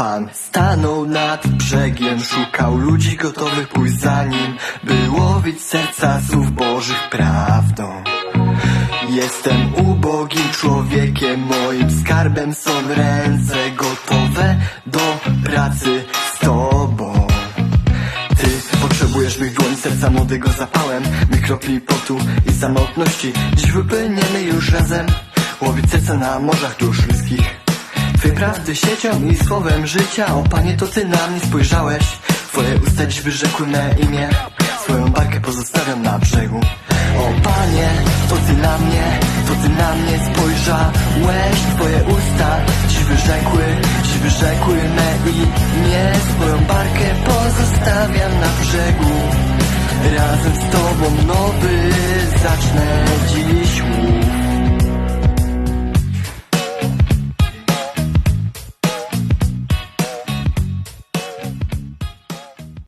Pan stanął nad brzegiem Szukał ludzi gotowych pójść za nim By łowić serca słów Bożych prawdą. Jestem ubogim człowiekiem Moim skarbem są ręce Gotowe do pracy z Tobą. Ty potrzebujesz mych dłoń, serca młodego zapałem Mych kropli potu i samotności. Dziś wypłyniemy już razem Łowić serca na morzach dusz ludzkich prawdy siecią i słowem życia. O Panie, to Ty na mnie spojrzałeś. Twoje usta dziś wyrzekły me imię. Swoją barkę pozostawiam na brzegu. O Panie, to Ty na mnie To Ty na mnie spojrzałeś. Twoje usta dziś wyrzekły Dziś wyrzekły me imię. Swoją barkę pozostawiam na brzegu. Razem z Tobą nowy zacznę dziś